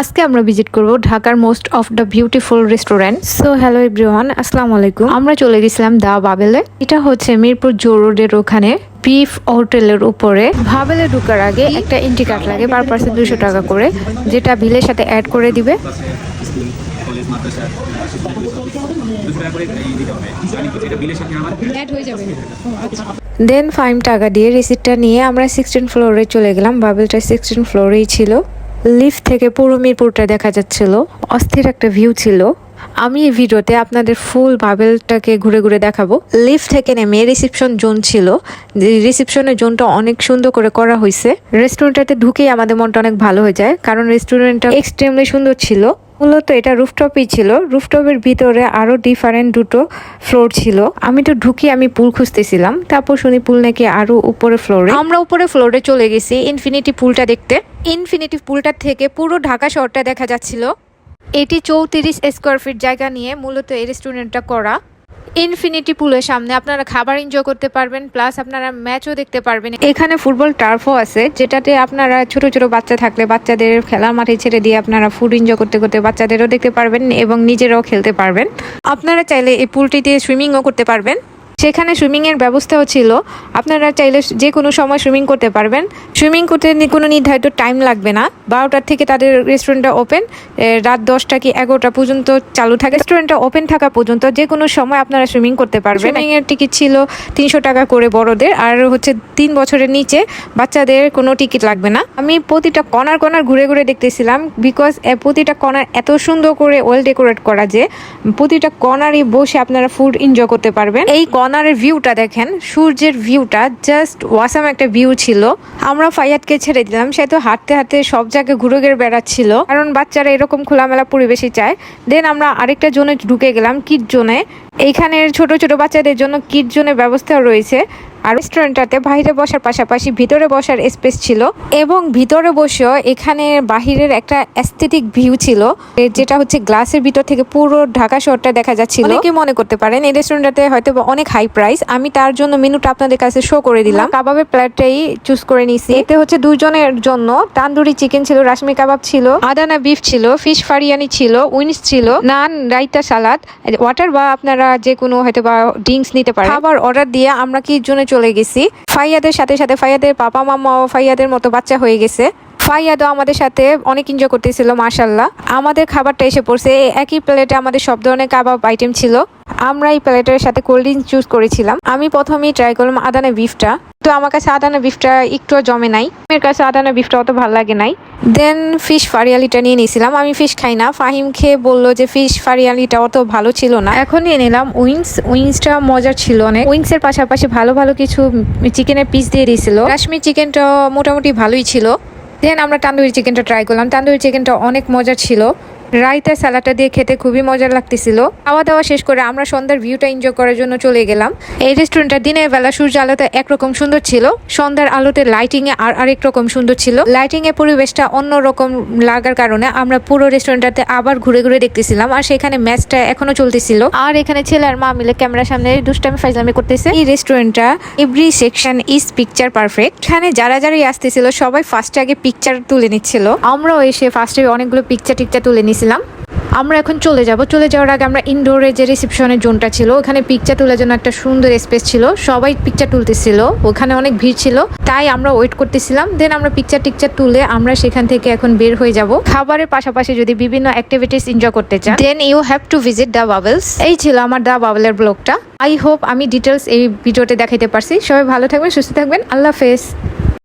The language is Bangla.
আজকে আমরা ভিজিট করব ঢাকার most of the beautiful restaurant so hello everyone আসসালামু আলাইকুম। আমরা চলে গেছিলাম দা বাবেলে। এটা হচ্ছে মিরপুর জো রোডের ওখানে বিফ হোটেলের উপরে। ভাবেলে ঢুকার আগে একটা এন্ট্রি কার্ড লাগে পার পার্সেন্ট দুশো টাকা করে যেটা বিলের সাথে অ্যাড করে দিবে। দেন ফাইভ টাকা দিয়ে রিসিপ্টটা নিয়ে আমরা সিক্সটিন ফ্লোরে চলে গেলাম। বাবেলটা সিক্সটিন ফ্লোরেই ছিল। লিফট থেকে পুরো মিরপুরটা দেখা যাচ্ছিল। অস্থির একটা ভিউ ছিল। আমি এই ভিডিওতে আপনাদের ফুল বাবেলটাকে ঘুরে ঘুরে দেখাবো। লিফট থেকে নেমে রিসিপশন জোন ছিল। রিসিপশনের জোনটা অনেক সুন্দর করে করা হয়েছে রেস্টুরেন্টটাতে ঢুকেই আমাদের মনটা অনেক ভালো হয়ে যায়। কারণ রেস্টুরেন্টটা এক্সট্রিমলি সুন্দর ছিল। মূলত এটা রুফটপই ছিল। রুফটপের ভিতরে আরও ডিফারেন্ট দুটো ফ্লোর ছিল। আমি তো ঢুকি, আমি পুল খুঁজতেছিলাম। তারপর শুনি পুল নাকি আরও উপরে ফ্লোরে আমরা উপরে ফ্লোরে চলে গেছি ইনফিনিটি পুলটা দেখতে। ইনফিনিটি পুলটার থেকে পুরো ঢাকা শহরটা দেখা যাচ্ছিল। এটি চৌত্রিশ স্কোয়ার ফিট জায়গা নিয়ে মূলত এই রেস্টুরেন্টটা করা। ইনফিনিটি পুলের সামনে আপনারা খাবার এনজয় করতে পারবেন প্লাস আপনারা ম্যাচও দেখতে পারবেন। এখানে ফুটবল টার্ফও আছে, যেটাতে আপনারা ছোট ছোট বাচ্চা থাকলে বাচ্চাদের খেলার মাঠে ছেড়ে দিয়ে আপনারা ফুড এনজয় করতে করতে বাচ্চাদেরও দেখতে পারবেন এবং নিজেরাও খেলতে পারবেন। আপনারা চাইলে এই পুলটিতে সুইমিংও করতে পারবেন। সেখানে সুইমিংয়ের ব্যবস্থাও ছিল। আপনারা চাইলে যে কোনো সময় সুইমিং করতে পারবেন। সুইমিং করতে কোনো নির্ধারিত টাইম লাগবে না। বারোটার থেকে তাদের রেস্টুরেন্টটা ওপেন রাত দশটা কি এগারোটা পর্যন্ত চালু থাকে। রেস্টুরেন্টটা ওপেন থাকা পর্যন্ত যে কোনো সময় আপনারা সুইমিং করতে পারবেন। সুইমিংয়ের টিকিট ছিল তিনশো টাকা করে বড়দের আর হচ্ছে তিন বছরের নিচে বাচ্চাদের কোনো টিকিট লাগবে না। আমি প্রতিটা কর্নার কর্নার ঘুরে ঘুরে দেখতেছিলাম বিকজ প্রতিটা কর্নার এত সুন্দর করে ওয়েল ডেকোরেট করা যে প্রতিটা কর্নারই বসে আপনারা ফুড এনজয় করতে পারবেন। এই কর্নারের ভিউটা দেখেন, সূর্যের ভিউটা জাস্ট ওয়াসাম একটা ভিউ ছিল। আমরা ফাইয়াতকে ছেড়ে দিলাম, সে তো হাঁটতে হাঁটতে সব জায়গায় ঘুরে ঘুরে বেড়াচ্ছিল। কারণ বাচ্চারা এরকম খোলামেলা পরিবেশে চায় দেন আমরা আরেকটা জোনে ঢুকে গেলাম কিট জোনে। এইখানে ছোট ছোট বাচ্চাদের জন্য কিট জোনের ব্যবস্থা রয়েছে। আর রেস্টুরেন্টটাতে বাইরে বসার পাশাপাশি ভিতরে বসার স্পেস ছিল এবং ভিতরে বসেও এখানে বাহিরের একটা অ্যাস্থেটিক ভিউ ছিল যেটা হচ্ছে গ্লাসের ভিতর থেকে পুরো ঢাকা শহরটা দেখা যাচ্ছিল। অনেকে মনে করতে পারেন এই রেস্টুরেন্টটাতে হয়তো অনেক হাই প্রাইস আমি তার জন্য মেনুটা আপনাদের কাছে শো করে দিলাম। কাবাবের প্লেটটাই চুজ করে নিছি এতে হচ্ছে দুজনের জন্য তান্দুরি চিকেন ছিল রাশমি কাবাব ছিল আদানা বিফ ছিল ফিশ ফারিয়ানি ছিল উইন্স ছিল নান রাইতা সালাদ ওয়াটার বা আপনারা যে কোনো হয়তো বা ড্রিঙ্কস নিতে পারেন। খাবার অর্ডার দিয়ে আমরা কি জন্য চলে গেছি? ফাইয়াদের সাথে সাথে ফাইয়াদের পাপা মামাও ফাইয়াদের মতো বাচ্চা হয়ে গেছে। ফাইয়াদও আমাদের সাথে অনেক এনজয় করতেছিল মার্শাল্লাহ আমাদের খাবারটা এসে পড়ছে একই প্লেটে আমাদের সব ধরনের কাবাব আইটেম ছিল। আমরা এই প্লেটের সাথে কোল্ড ড্রিঙ্ক চুজ করেছিলাম। আমি প্রথমেই ট্রাই করলাম আদানা বিফটা তো আমার কাছে আদানা বিফটা একটু জমে নাই। আমার কাছে আদানা বিফটা অত ভালো লাগে নাই। দেন ফিশ ফারিয়ালিটা নিয়ে নিয়েছিলাম। আমি ফিশ খাই না। ফাহিম খেয়ে বলল যে ফিশ ফারিয়ালিটা অত ভালো ছিল না। এখন নিয়ে নিলাম উইংস উইংসটা মজার ছিল অনেক। উইংসের পাশাপাশি ভালো ভালো কিছু চিকেনের পিস দিয়ে দিয়েছিল। কাশ্মীর চিকেনটা মোটামুটি ভালোই ছিল। দেন আমরা তান্দুরি চিকেনটা ট্রাই করলাম। তান্দুরি চিকেনটা অনেক মজার ছিল। রাইতা স্যালাডটা দিয়ে খেতে খুবই মজার লাগতেছিল। খাওয়া দাওয়া শেষ করে আমরা সন্ধ্যার ভিউটা এনজয় করার জন্য চলে গেলাম। এই রেস্টুরেন্টটা দিনের বেলা সূর্য আলোতে একরকম সুন্দর ছিল, সন্ধ্যার আলোতে লাইটিং এ আর আরেক রকম সুন্দর ছিল। লাইটিং এর পরিবেশটা অন্যরকম লাগার কারণে আমরা পুরো রেস্টুরেন্টটাতে আবার ঘুরে ঘুরে দেখতেছিলাম আর সেখানে ম্যাচটা এখনও চলতেছিল। আর এখানে ছেলে আর মা মিলে ক্যামেরার সামনে দুষ্টামি ফাইজলামি করতেছে। এই রেস্টুরেন্টটা every section is picture perfect এখানে যারা যারাই আসতেছিল সবাই ফার্স্টে আগে পিকচার তুলে নিচ্ছিল। আমরাও এসে ফার্স্টে অনেকগুলো পিকচার টিকচার তুলে নিছিলাম আমরা এখন চলে যাব। চলে যাওয়ার আগে আমরা ইনডোরে যে রিসেপশনের জোনটা ছিল ওখানে পিকচার তোলার জন্য একটা সুন্দর স্পেস ছিল। সবাই পিকচার তুলতেছিল। ওখানে অনেক ভিড় ছিল। তাই আমরা ওয়েট করতেছিলাম। দেন আমরা পিকচার টিকচার তুলে আমরা সেখান থেকে এখন বের হয়ে যাব। খাবারের পাশাপাশি যদি বিভিন্ন অ্যাক্টিভিটিস এনজয় করতে চান then you have to visit the Bubbles এই ছিল আমার দ্য বাবলের ব্লগটা আই হোপ আমি ডিটেলস এই ভিডিওতে দেখাইতে পারছি। সবাই ভালো থাকবেন সুস্থ থাকবেন। আল্লাহ হাফেজ।